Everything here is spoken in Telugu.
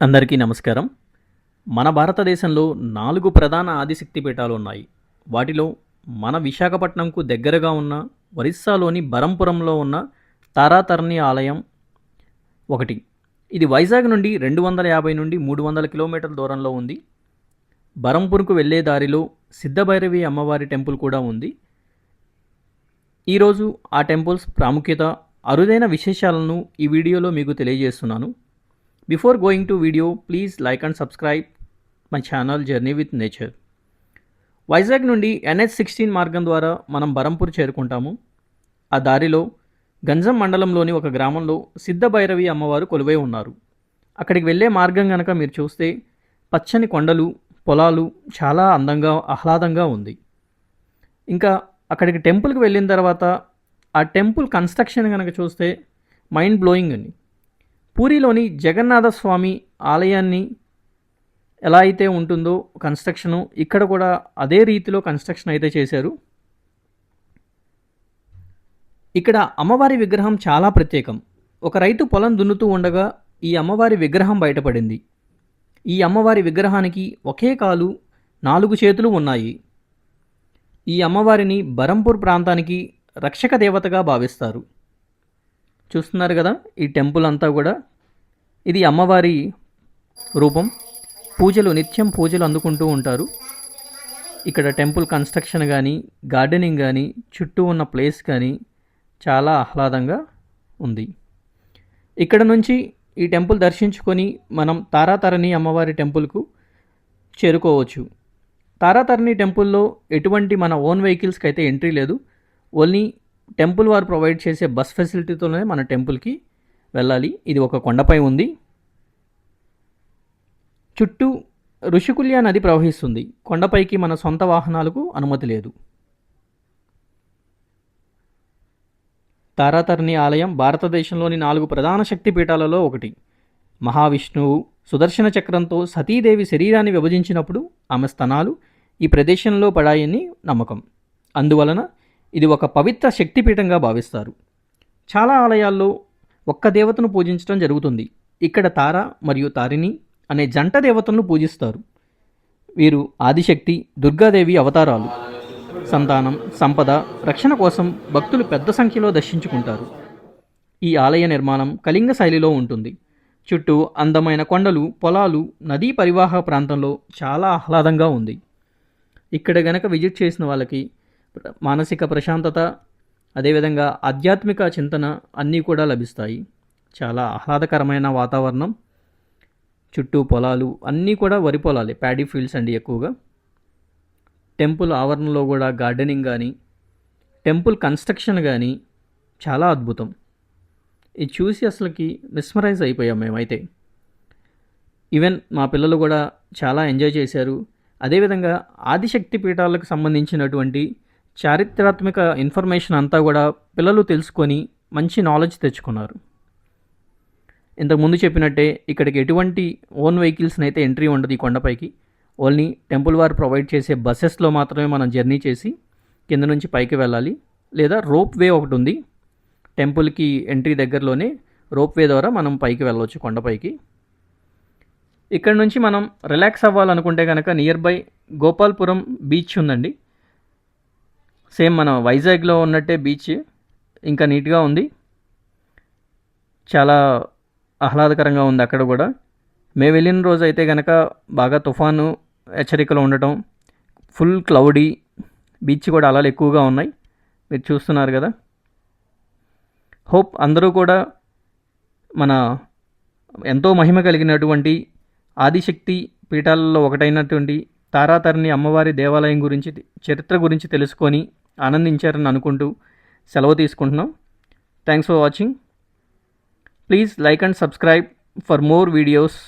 అందరికీ నమస్కారం. మన భారతదేశంలో నాలుగు ప్రధాన ఆదిశక్తి పీఠాలు ఉన్నాయి. వాటిలో మన విశాఖపట్నంకు దగ్గరగా ఉన్న ఒరిస్సాలోని బరంపురంలో ఉన్న తారాతరణి ఆలయం ఒకటి. ఇది వైజాగ్ నుండి రెండు వందల యాభై నుండి మూడు వందల కిలోమీటర్ల దూరంలో ఉంది. బరంపూర్కు వెళ్ళే దారిలో సిద్ధభైరవి అమ్మవారి టెంపుల్ కూడా ఉంది. ఈరోజు ఆ టెంపుల్స్ ప్రాముఖ్యత అరుదైన విశేషాలను ఈ వీడియోలో మీకు తెలియజేస్తున్నాను. Before going to video please like and subscribe my channel journey with nature Vizag నుండి ఎన్హెచ్ సిక్స్టీన్ మార్గం ద్వారా మనం బరంపూర్ చేరుకుంటాము. ఆ దారిలో గంజం మండలంలోని ఒక గ్రామంలో సిద్ధభైరవి అమ్మవారు కొలువై ఉన్నారు. అక్కడికి వెళ్ళే మార్గం కనుక మీరు చూస్తే పచ్చని కొండలు పొలాలు చాలా అందంగా ఆహ్లాదంగా ఉంది. ఇంకా అక్కడికి టెంపుల్కి వెళ్ళిన తర్వాత ఆ టెంపుల్ కన్స్ట్రక్షన్ కనుక చూస్తే మైండ్ బ్లోయింగ్ అని పూరిలోని జగన్నాథ స్వామి ఆలయాన్ని ఎలా అయితే ఉంటుందో కన్స్ట్రక్షను ఇక్కడ కూడా అదే రీతిలో కన్స్ట్రక్షన్ అయితే చేశారు. ఇక్కడ అమ్మవారి విగ్రహం చాలా ప్రత్యేకం. ఒక రైతు పొలం దున్నుతూ ఉండగా ఈ అమ్మవారి విగ్రహం బయటపడింది. ఈ అమ్మవారి విగ్రహానికి ఒకే కాలు నాలుగు చేతులు ఉన్నాయి. ఈ అమ్మవారిని బరంపూర్ ప్రాంతానికి రక్షక దేవతగా భావిస్తారు. చూస్తున్నారు కదా ఈ టెంపుల్ అంతా కూడా. ఇది అమ్మవారి రూపం. పూజలు నిత్యం పూజలు అందుకుంటూ ఉంటారు. ఇక్కడ టెంపుల్ కన్స్ట్రక్షన్ కానీ గార్డెనింగ్ కానీ చుట్టూ ఉన్న ప్లేస్ కానీ చాలా ఆహ్లాదంగా ఉంది. ఇక్కడ నుంచి ఈ టెంపుల్ దర్శించుకొని మనం తారాతరణి అమ్మవారి టెంపుల్కు చేరుకోవచ్చు. తారాతరణి టెంపుల్లో ఎటువంటి మన ఓన్ వెహికల్స్కి అయితే ఎంట్రీ లేదు. ఓన్లీ టెంపుల్ వారు ప్రొవైడ్ చేసే బస్ ఫెసిలిటీతోనే మన టెంపుల్కి వెళ్ళాలి. ఇది ఒక కొండపై ఉంది. చుట్టూ ఋషికుల్య నది ప్రవహిస్తుంది. కొండపైకి మన సొంత వాహనాలకు అనుమతి లేదు. తారాతరణి ఆలయం భారతదేశంలోని నాలుగు ప్రధాన శక్తిపీఠాలలో ఒకటి. మహావిష్ణువు సుదర్శన చక్రంతో సతీదేవి శరీరాన్ని విభజించినప్పుడు ఆమె స్తనాలు ఈ ప్రదేశంలో పడాయని నమ్మకం. అందువలన ఇది ఒక పవిత్ర శక్తిపీఠంగా భావిస్తారు. చాలా ఆలయాల్లో ఒక్క దేవతను పూజించడం జరుగుతుంది. ఇక్కడ తార మరియు తారిణి అనే జంట దేవతలను పూజిస్తారు. వీరు ఆదిశక్తి దుర్గాదేవి అవతారాలు. సంతానం సంపద రక్షణ కోసం భక్తులు పెద్ద సంఖ్యలో దర్శించుకుంటారు. ఈ ఆలయ నిర్మాణం కళింగ శైలిలో ఉంటుంది. చుట్టూ అందమైన కొండలు పొలాలు నదీ పరివాహ ప్రాంతంలో చాలా ఆహ్లాదంగా ఉంది. ఇక్కడ గనక విజిట్ చేసిన వాళ్ళకి మానసిక ప్రశాంతత అదేవిధంగా ఆధ్యాత్మిక చింతన అన్నీ కూడా లభిస్తాయి. చాలా ఆహ్లాదకరమైన వాతావరణం. చుట్టూ పొలాలు అన్నీ కూడా వరి పొలాలే ప్యాడీ ఫీల్డ్స్ అండి ఎక్కువగా. టెంపుల్ ఆవరణలో కూడా గార్డెనింగ్ కానీ టెంపుల్ కన్స్ట్రక్షన్ కానీ చాలా అద్భుతం. ఇది చూసి అసలుకి మిస్మరైజ్ అయిపోయాం మేమైతే. ఈవెన్ మా పిల్లలు కూడా చాలా ఎంజాయ్ చేశారు. అదేవిధంగా ఆదిశక్తి పీఠాలకు సంబంధించినటువంటి చారిత్రాత్మక ఇన్ఫర్మేషన్ అంతా కూడా పిల్లలు తెలుసుకొని మంచి నాలెడ్జ్ తెచ్చుకున్నారు. ఇంతకుముందు చెప్పినట్టే ఇక్కడికి ఎటువంటి ఓన్ వెహికల్స్ని అయితే ఎంట్రీ ఉండదు ఈ కొండపైకి. ఓన్లీ టెంపుల్ వారు ప్రొవైడ్ చేసే బస్సెస్లో మాత్రమే మనం జర్నీ చేసి కింద నుంచి పైకి వెళ్ళాలి. లేదా రోప్ వే ఒకటి ఉంది. టెంపుల్కి ఎంట్రీ దగ్గరలోనే రోప్ వే ద్వారా మనం పైకి వెళ్ళవచ్చు కొండపైకి. ఇక్కడ నుంచి మనం రిలాక్స్ అవ్వాలనుకుంటే కనుక నియర్ బై గోపాల్పురం బీచ్ ఉందండి. సేమ్ మన వైజాగ్లో ఉన్నట్టే బీచ్ ఇంకా నీట్గా ఉంది. చాలా ఆహ్లాదకరంగా ఉంది అక్కడ కూడా. మేము వెళ్ళిన రోజు అయితే కనుక బాగా తుఫాను హెచ్చరికలు ఉండటం ఫుల్ క్లౌడీ బీచ్ కూడా అలలు ఎక్కువగా ఉన్నాయి. మీరు చూస్తున్నారు కదా. హోప్ అందరూ కూడా మన ఎంతో మహిమ కలిగినటువంటి ఆదిశక్తి పీఠాలలో ఒకటైనటువంటి తారాతరణి అమ్మవారి దేవాలయం గురించి చరిత్ర గురించి తెలుసుకొని ఆనందించారని అనుకుంటూ సెలవు తీసుకుంటున్నాం. Thanks for watching please like and subscribe for more videos